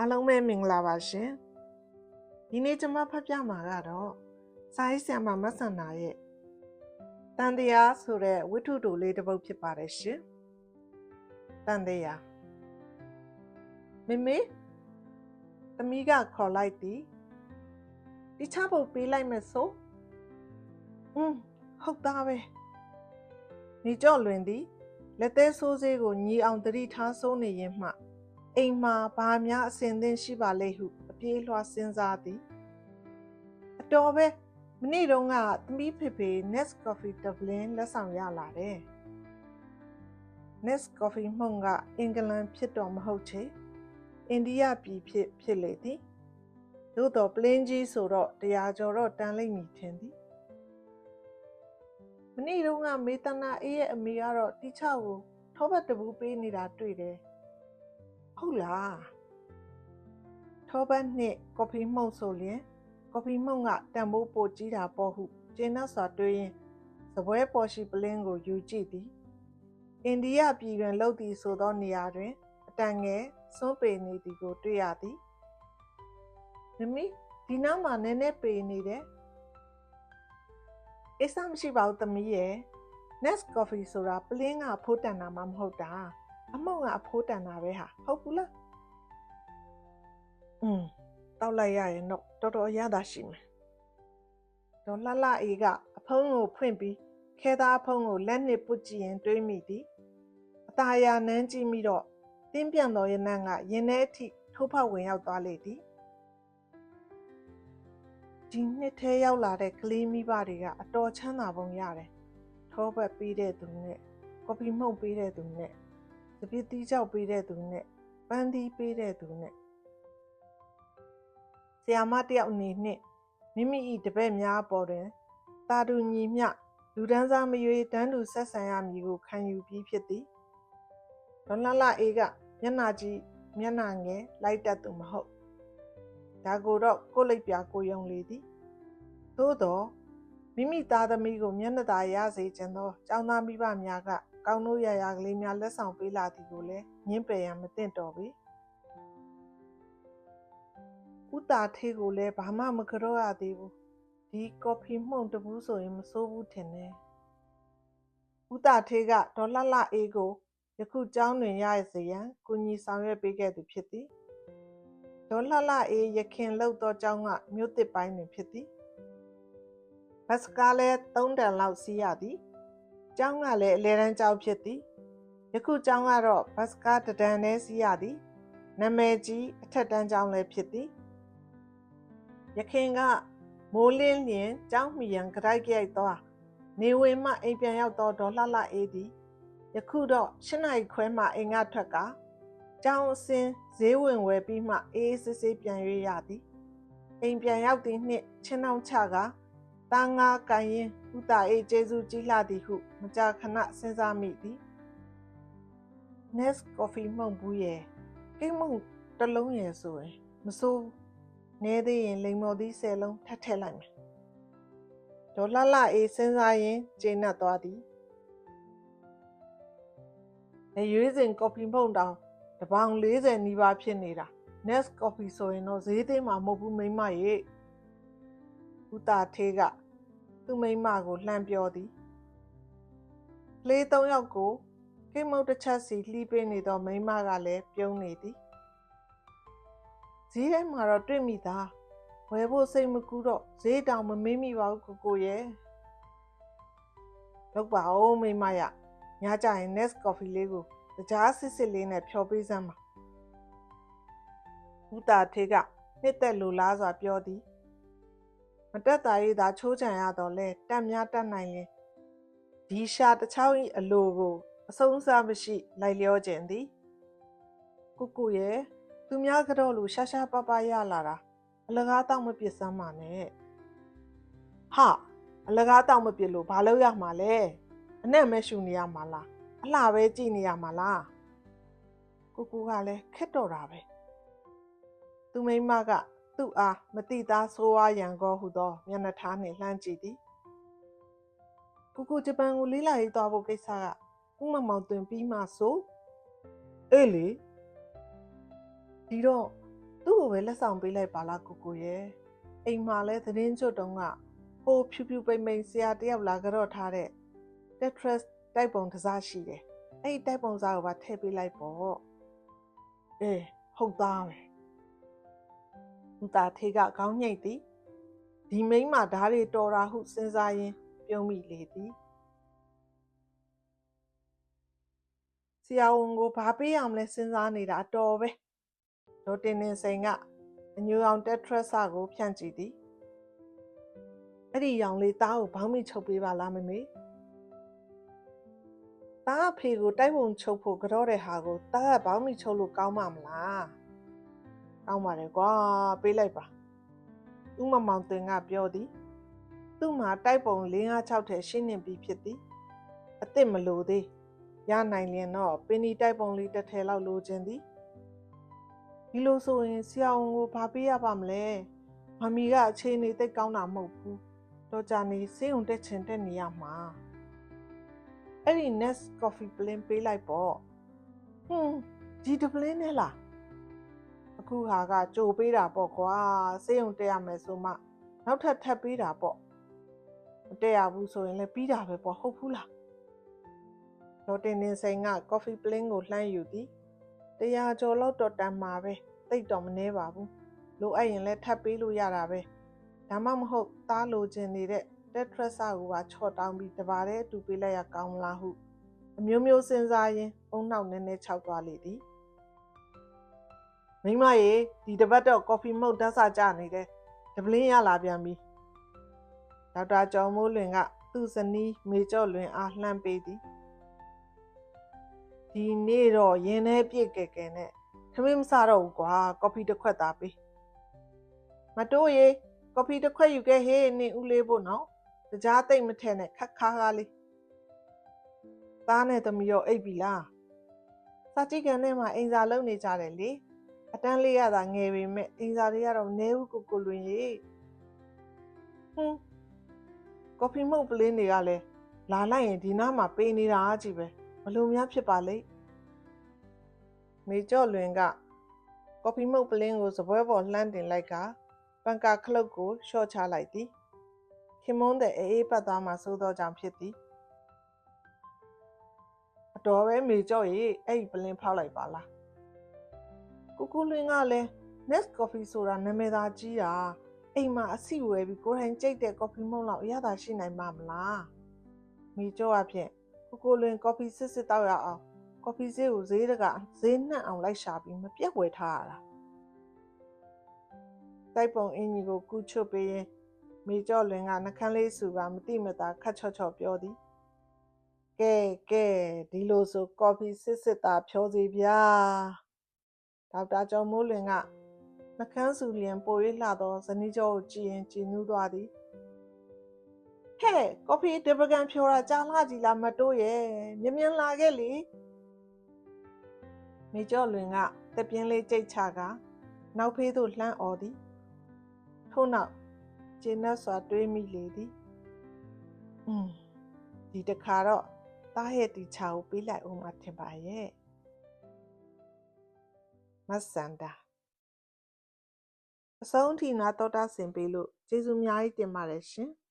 အားလုံးပဲမင်္ဂလာပါရှင်ဒီနေ့ကျွန်မဖတ်ပြမှာကတော့စာရေးဆရာမမဆန္ဒရဲ့တန်တရားဆိုတဲ့ဝိထုတူလေးတစ်ပုဒ်ဖြစ်ပါတယ်ရှင်တန်တရားမမေသမီးကခေါ်လိုက်သည်ဒီချပုတ်ပေးလိုက်မယ်ဆိုอืมဟုတ်သားပဲနေကြော့လွင်သည်လက်သေးဆိုးစေးကိုညီအောင်တတိထားစိုးနေရင်မှ အိမ်မှာဘာများအစဉ်သင့်ရှိပါလိမ့်ဟုအပြေးလွှာစဉ်းစားသည်အတော်ပဲမနေ့တုန်းကသမီးဖေဖေ Nest Coffee တပလင်းလက်ဆောင်ရလာတယ် Nest Coffee မှုန့်ကအင်္ဂလန်ဖြစ်တော်မဟုတ်ချေအိန္ဒိယပြည်ဖြစ်ဖြစ်လေသည်သို့တော်ပလင်းကြီးဆိုတော့တရားကျော်တော့တန်လိမ့်မည်ထင်သည်မနေ့တုန်းကမေတနာအေးရဲ့အမေကတော့တိချကိုထောပတ်တပူးပေးနေတာတွေ့တယ် ဟုတ်လားထောပတ်နှစ်ကော်ဖီမှုန့်ဆိုလျင်ကော်ဖီမှုန့်ကတန်ဖိုးပိုကြီးတာပေါ့ဟုကျင်းတ်စွာတွေးရင်စပွဲပေါ်ရှိပလင်းကိုယူကြည့်သည်အိန္ဒိယပြည်တွင်လှုပ်သည်ဆိုသောနေရာတွင်အတန်ငယ်စွန့်ပေနေသည်ကိုတွေ့ရသည်မမီဒီနောက်မှာနည်းနည်းပေနေတယ်အဆမရှိပါဘူးသမီးရဲ့ Nest Coffee ဆိုတာပလင်းကဖိုးတန်တာမှမဟုတ်တာ အမောင်ကအဖိုးတန်တာပဲဟာဟုတ်ဘူးလားอืมတောက်လိုက်ရရင်တော့တော်တော်ရတာရှိမယ်ဒေါ်လှလှအေးကအဖုံးကိုဖွင့်ပြီးခဲသားအဖုံးကိုလက်နှစ်ပုတ်ကြည့်ရင်တွေးမိသည်အตาရနန်းကြည့်မိတော့တင်းပြန်တော်ရနန်းကရင်ထဲအထိထိုးဖောက်ဝင်ရောက်သွားလေသည်ဒီနှစ်ထဲရောက်လာတဲ့ကလေးမိဘတွေကအတော်ချမ်းသာပုံရတယ်ထောပတ်ပေးတဲ့သူနဲ့ကော်ဖီမှုန့်ပေးတဲ့သူနဲ့ စပစ်တီးကြောက်ပေးတဲ့သူနဲ့ပန်းသီးပေးတဲ့သူနဲ့ဆရာမတယောက်အနေနဲ့မိမိ၏တပည့်များအပေါ်တွင်တာတူညီမျှလူဒန်းစားမရွေးတန်းတူဆက်ဆံရမည်ကိုခံယူပြီးဖြစ်သည်ဒေါ်လာလာအေးကမျက်နှာကြီးမျက်နှာငယ်လိုက်တတ်သူမဟုတ်ဒါကိုတော့ကိုလိပ်ပြကိုယုံလေသည်သို့တော့မိမိသားသမီးကိုမျက်နှာသာရစေခြင်းသောကျောင်းသားမိဘများက ကောင်းတို့ရရကလေးများလက်ဆောင်ပေးလာသည်ကိုလည်းညှင်းပယ်ရန်မသင့်တော်ပေဥတာထေးကိုလည်းဘာမှမကြောက်ရသေးဘူးဒီကော်ဖီမှုန့်တပူးဆိုရင်မစိုးဘူးထင်တယ်ဥတာထေးကဒေါ်လှလှအေးကိုယခုကျောင်းတွင်ရစေရန်ကူညီဆောင်ရွက်ပေးခဲ့သူဖြစ်သည်ဒေါ်လှလှအေးရခင်လှုပ်သောကျောင်းကမြို့တစ်ပိုင်းတွင်ဖြစ်သည်ဘတ်စကားလည်း၃တန်လောက်စီးရသည်။ ကျောင်းကလည်းအလဲတန်းကျောင်းဖြစ်သည်။ယခုကျောင်းကတော့ဘတ်စကားတဒန်နဲ့စီးရသည်။နာမည်ကြီးအထက်တန်းကျောင်းလည်းဖြစ်သည်။ယခင်ကမိုးလင်းလျင်ကျောင်းမီရန်ကြိုက်ကြိုက်သွားနေဝင်မှအိမ်ပြန်ရောက်တော့ဒေါ်လှလှအေးသည်ယခုတော့၈နိုင်ခွဲမှအိမ်ကထွက်ကကျောင်းအစင်းဈေးဝင်ဝယ်ပြီးမှအေးစစ်စစ်ပြန်ရွေးရသည်အိမ်ပြန်ရောက်သည့်နှစ်ချင်းအောင်ချက တာငါကန်ရင်ဥတာအေးကျေးဇူးကြီးလှသည်ဟု မကြာခဏစဉ်းစားမိသည် Nest Coffee မှုန့်ဘူးရဲ့ကိတ်မှုန့်တစ်လုံးရဲ့ဆိုရင်မစိုးနဲသေးရင်လိမ်မော်သီး10လုံးထပ်ထည့်လိုက်မယ်ဒေါ်လှလှအေးစဉ်းစားရင်ကျေနပ်သွားသည်အရွေးစဉ်ကော်ဖီမှုန့်တောင်တပေါင်40နီးပါးဖြစ်နေတာ Nest Coffee ဆိုရင်တော့ဈေးသေးမှာမဟုတ်ဘူးမိမရဲ့ ဦးတာထေးကသူ့မိမကိုလှမ်းပြောသည်ကလေးသုံးယောက်ကိုကိမုတ်တစ်ချက်စီလှီးပေးနေသောမိမကလည်းပြုံးနေသည်ဈေးထဲမှာတော့တွေ့မိသားဝယ်ဖို့စိတ်မကူးတော့ဈေးတောင်မမေးမိပါဘူးကိုကိုရဲ့လောက်ပါဦးမိမရညကြရင် Nest Coffee လေးကိုကြားစစ်စစ်လေးနဲ့ဖြော်ပေးစမ်းပါဦးတာထေးကနှစ်သက်လိုလားစွာပြောသည် မတက်တာရေးသာချိုးချံရတော့လဲတက်များတက်နိုင်ရင်ဒီရှာတချောင်းဤအလိုကိုအဆုံးအစမရှိ လိုက်လျောခြင်းသည်ကုကုရဲ့သူများကတော့လို့ရှာရှာပပရလာတာအလကားတော့မပြစ်စမ်းပါနဲ့ဟာအလကားတော့မပြစ်လို့ဘာလို့ရမှာလဲအနဲ့မဲရှူနေရမှာလားအလှပဲကြည့်နေရမှာလားကုကုကလည်းခက်တော့တာပဲသူမိမက သူ့အားမတိသားဆိုးဝါးရန်ကောဟုသောမျက်နှာထားနှင့်လှမ်းကြည့်သည်ကိုကိုဂျပန်ကိုလေးလာရေးသွားဖို့ကိစ္စကဥမမောင်တွင်ပြီးမှဆိုအေးလေဒီတော့သူ့ကိုပဲလက်ဆောင်ပေးလိုက်ပါလားကိုကိုရဲ့အိမ်မှာလဲသတင်းကျွတ်တုံးကဟိုဖြူဖြူပိမ့်ပိမ့်ဆရာတယောက်လာကြတော့ထားတဲ့ Tetris တိုက်ပုံတစ်စားရှိတယ်အဲ့ဒီတိုက်ပုံစားကိုပါထည့်ပေးလိုက်ပေါ့အေးဟုတ်သားပဲ ဦးသားထေးကခေါင်းညိတ်သည်ဒီမိန်းမဓာတ်တွေတော်တာဟုစဉ်းစားရင်းပြုံးမိလေသည်ဆရာဝန်ကိုဘာပေးအောင်လဲစဉ်းစားနေတာအတော်ပဲဒေါ်တင်နေစိန်ကအညူအောင်တက်ထရက်ဆာကိုဖြန့်ကြည့်သည်အဲ့ဒီရောင်လေးသားကိုဘောင်းမိချုပ်ပေးပါလားမမေသားအဖေကိုတိုက်ပုံချုပ်ဖို့ကြောတဲ့ဟာကိုသားကဘောင်းမိချုပ်လို့ကောင်းမှာမလား ကောင်းပါတယ်ကွာပေးလိုက်ပါဥမမောင်တင်ကပြောသည်သူ့မှာတိုက်ပုံ456ထဲရှင်းနေပြီဖြစ်သည်အစ်စ်မလို့သေးရနိုင်လျင်တော့ပင်ဒီတိုက်ပုံလေးတစ်ထည်လောက်လိုချင်သည်ဒီလိုဆိုရင်ဆရာဝန်ကိုဘာပေးရပါမလဲမမီကအခြေအနေသိပ်ကောင်းတာမဟုတ်ဘူးတော့ကြာနေစေးုံတက်ချင်တက်နေရမှာအဲ့ဒီ Nest Coffee Blend ပေးလိုက်ပေါ့ဟွန်းဒီတပလင်းနဲ့လားအ ခုဟာကကြိုပေးတာပေါ့ကွာစေးုံတက်ရမယ်ဆိုမှနောက်ထပ်ထပ်ပေးတာပေါ့မတက်ရဘူးဆိုရင်လည်းပြီးတာပဲပေါ့ဟုတ်ဘူးလားဒေါ်တင်နေစိန်က coffee plain ကိုလှမ်းယူသည်တရားကျော်လောက်တော့တန်မှာပဲတိတ်တော့မနှဲပါဘူးလိုအပ်ရင်လည်းထပ်ပေးလို့ရတာပဲဒါမှမဟုတ်သားလိုချင်နေတဲ့တက်ထရက်ဆာကိုပါချော့တောင်းပြီးတပါးတည်းအတူပေးလိုက်ရကောင်းမလားဟုအမျိုးမျိုးစဉ်းစားရင်းအုံနောက်နဲနဲခြောက်သွားလေသည် မိမရေဒီတပတ်တော့ကော်ဖီမုတ်ဓာတ်စာကြနေတယ်ဒပလင်းရလာပြန်ပြီဒေါက်တာကျော်မိုးလွင်ကသူ့ဇနီးမေကျော်လွင်အားလှမ်းပေးသည်ဒီနေ့တော့ရင်ထဲပြည့်ကဲကဲနဲ့ခမင်းမစားတော့ဘူးကွာကော်ဖီတစ်ခွက်သားပေးမတိုးရေကော်ဖီတစ်ခွက်ယူခဲ့ဟေးနင်ဦးလေးဖို့နော်တကြားသိမ့်မထဲနဲ့ခက်ခါကားလေးသားနဲ့သမီးရောအိပ်ပြီလားစာကြည့်ကန်ထဲမှာအိမ်စာလုပ်နေကြတယ်လေ အတန်းလေးရတာငယ်ပေမဲ့အိမ်စာတွေကတော့နဲဦးကိုကိုလွင်ရေဟွန်းကော်ဖီမုတ်ပလင်းတွေကလည်းလာလိုက်ရင်ဒီနားမှာပေးနေတာကြီးပဲဘလို့များဖြစ်ပါလိမ့်မေကျော့လွင်ကကော်ဖီမုတ်ပလင်းကိုစပွဲပေါ်လှမ်းတင်လိုက်ကပန်ကာခလုတ်ကိုရှော့ချလိုက်သည်ခင်မွန်းတဲ့အေးအေးပတ်သားမှစိုးသောကြောင့်ဖြစ်သည်အတော်ပဲမေကျော့ရေအဲ့ဒီပလင်းဖောက်လိုက်ပါလား ကိုကိုလွင်ကလည်း Nest Coffee ဆိုတာနာမည်သာကြီးတာအိမ်မှာအစီဝယ်ပြီးကိုယ်တိုင်ကြိတ်တဲ့ coffee မုန့်လောက်အရသာရှိနိုင်မှာမလားမိကျော်အဖြစ်ကိုကိုလွင် coffee စစ်စစ်တောက်ရအောင် coffee ဈေးကိုဈေးတကဈေးနှံ့အောင်လိုက်ရှာပြီးမပြတ်ဝယ်ထားရတာတိုက်ပုံအင်ကြီးကိုကူးချွတ်ပေးရင်မိကျော်လွင်ကနှကန်းလေးစုကမတိမတာခတ်ချော့ချော့ပြောသည်ကဲကဲဒီလိုဆို coffee စစ်စစ်တာဖြောစီဗျာ ဒေါက်တာကျော်မိုးလွင်ကနှကန်းစုလျင်ပို၍လှသောဇနီးကျော်ကိုကြည်ရင်ကြည်နူးသွားသည်ဟဲ့ကော်ဖီတပကံဖြောတာကြားလာကြီးလားမတိုးရဲ့မြင်မြန်လာခဲ့လေမိကျော်လွင်ကတပြင်းလေးကြိတ်ချကနောက်ဖေးသို့လှမ်းអော်သည်ထို့နောက်ကျင်းတ်စွာတွေးမိလေသည်อืมဒီတခါတော့သားရဲ့တီချာကိုပေးလိုက်အောင်မထင်ပါရဲ့ မဆန္ဒအဆုံးထိနာတော်တာဆင်ပေးလို့ကျေးဇူးအများကြီးတင်ပါတယ်ရှင်။